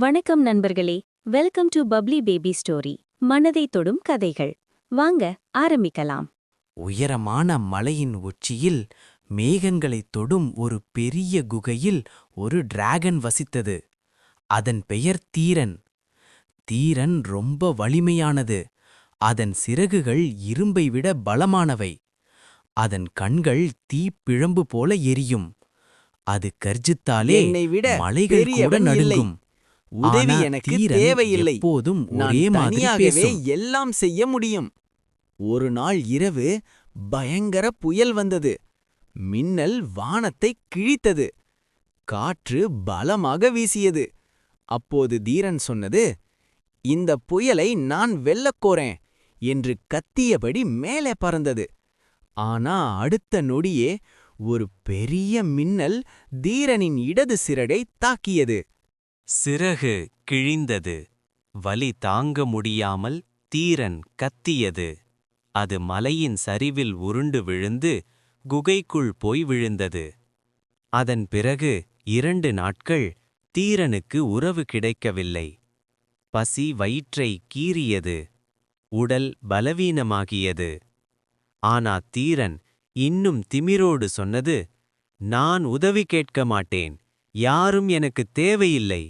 வணக்கம் நண்பர்களே. Welcome to bubbly baby story மனதை தொடும் கதைகள். வாங்க ஆரம்பிக்கலாம். உயரமான மலையின் உச்சியில் மேகங்களைத் தொடும் ஒரு பெரிய குகையில் ஒரு டிராகன் வசித்தது. அதன் பெயர் தீரன். தீரன் ரொம்ப வலிமையானது. அதன் சிறகுகள் இரும்பை விட பலமானவை. அதன் கண்கள் தீப்பிழம்பு போல எரியும். அது கர்ஜித்தாலே என்னை விட மலைகள் கூட. நடுங்கும். உதவி எனக்கு தேவையில்லை. நான் ஒரே மாதிரி தனியாகவே பேசும். எல்லாம் செய்ய முடியும். ஒரு நாள் இரவு பயங்கர புயல் வந்தது. மின்னல் வானத்தை கிழித்தது. காற்று பலமாக வீசியது. அப்போது தீரன் சொன்னது இந்த புயலை நான் வெல்லக்கோறேன் என்று கத்தியபடி மேலே பறந்தது. ஆனா அடுத்த நொடியே ஒரு பெரிய மின்னல் தீரனின் இடது சிரடை தாக்கியது. சிறகு கிழிந்தது. வலி தாங்க முடியாமல் தீரன் கத்தியது. அது மலையின் சரிவில் உருண்டு விழுந்து குகைக்குள் போய் விழுந்தது. அதன் பிறகு இரண்டு நாட்கள் தீரனுக்கு உறவு கிடைக்கவில்லை. பசி வயிற்றை கீறியது. உடல் பலவீனமாகியது. ஆனா தீரன் இன்னும் திமிரோடு சொன்னது நான் உதவி கேட்க மாட்டேன். யாரும் எனக்கு தேவையில்லை.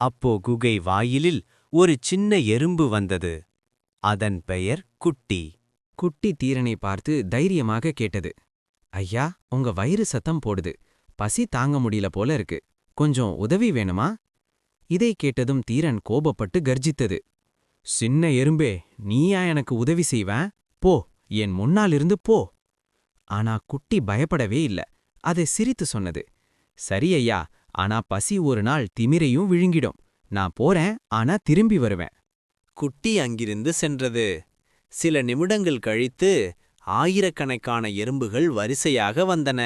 அப்போ குகை வாயிலில் ஒரு சின்ன எறும்பு வந்தது. அதன் பெயர் குட்டி. குட்டி தீரனை பார்த்து தைரியமாக கேட்டது. ஐயா உங்க வயிறு சத்தம் போடுது. பசி தாங்க முடியல போல இருக்கு. கொஞ்சம் உதவி வேணுமா? இதை கேட்டதும் தீரன் கோபப்பட்டு கர்ஜித்தது. சின்ன எறும்பே நீயா எனக்கு உதவி செய்வேன் போ என் முன்னாலிருந்து போ. ஆனா குட்டி பயப்படவே இல்ல. அதை சிரித்து சொன்னது. சரி ஐயா ஆனா பசி ஒரு நாள் திமிரையும் விழுங்கிடும். நான் போறேன் ஆனா திரும்பி வருவேன். குட்டி அங்கிருந்து சென்றது. சில நிமிடங்கள் கழித்து ஆயிரக்கணக்கான எறும்புகள் வரிசையாக வந்தன.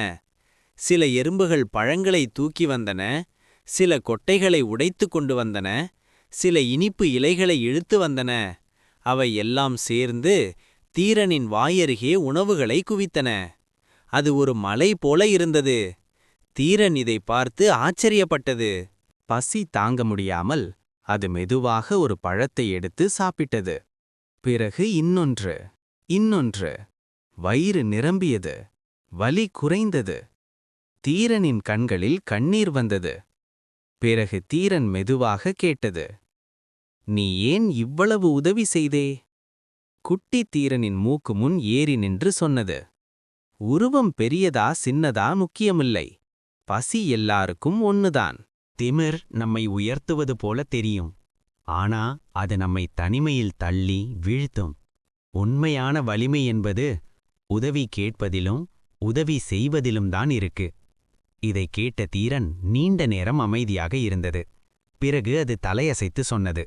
சில எறும்புகள் பழங்களை தூக்கி வந்தன. சில கொட்டைகளை உடைத்து கொண்டு வந்தன. சில இனிப்பு இலைகளை இழுத்து வந்தன. அவை எல்லாம் சேர்ந்து தீரனின் வாயருகே உணவுகளை குவித்தன. அது ஒரு மலை போல இருந்தது. தீரன் இதை பார்த்து ஆச்சரியப்பட்டது. பசி தாங்க முடியாமல் அது மெதுவாக ஒரு பழத்தை எடுத்து சாப்பிட்டது. பிறகு இன்னொன்று இன்னொன்று. வயிறு நிரம்பியது. வலி குறைந்தது. தீரனின் கண்களில் கண்ணீர் வந்தது. பிறகு தீரன் மெதுவாக கேட்டது நீ ஏன் இவ்வளவு உதவி செய்தே? குட்டி தீரனின் மூக்கு முன் ஏறி நின்று சொன்னது உருவம் பெரியதா சின்னதா முக்கியமில்லை. பசி எல்லாருக்கும் ஒன்னுதான் திமிர் நம்மை உயர்த்துவது போல தெரியும். ஆனா அது நம்மை தனிமையில் தள்ளி வீழ்த்தும். உண்மையான வலிமை என்பது உதவி கேட்பதிலும் உதவி செய்வதிலும் தான் இருக்கு. இதை கேட்ட தீரன் நீண்ட நேரம் அமைதியாக இருந்தது. பிறகு அது தலையசைத்து சொன்னது.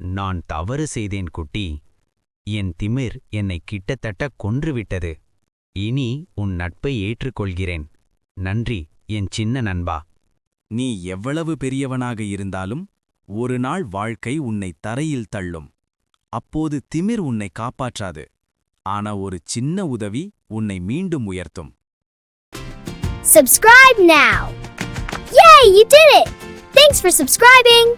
நான் தவறு செய்தேன் குட்டி. என் திமிர் என்னை கிட்டத்தட்ட கொன்றுவிட்டது இனி உன் நட்பை ஏற்றுக்கொள்கிறேன். நன்றி. என் சின்ன நண்பா நீ எவ்வளவு பெரியவனாக இருந்தாலும் ஒரு நாள் வாழ்க்கை உன்னை தரையில் தள்ளும் அப்போது திமிர் உன்னை காப்பாற்றாது ஆனா ஒரு சின்ன உதவி உன்னை மீண்டும் உயர்த்தும் Subscribe now! Yay, you did it! Thanks for subscribing!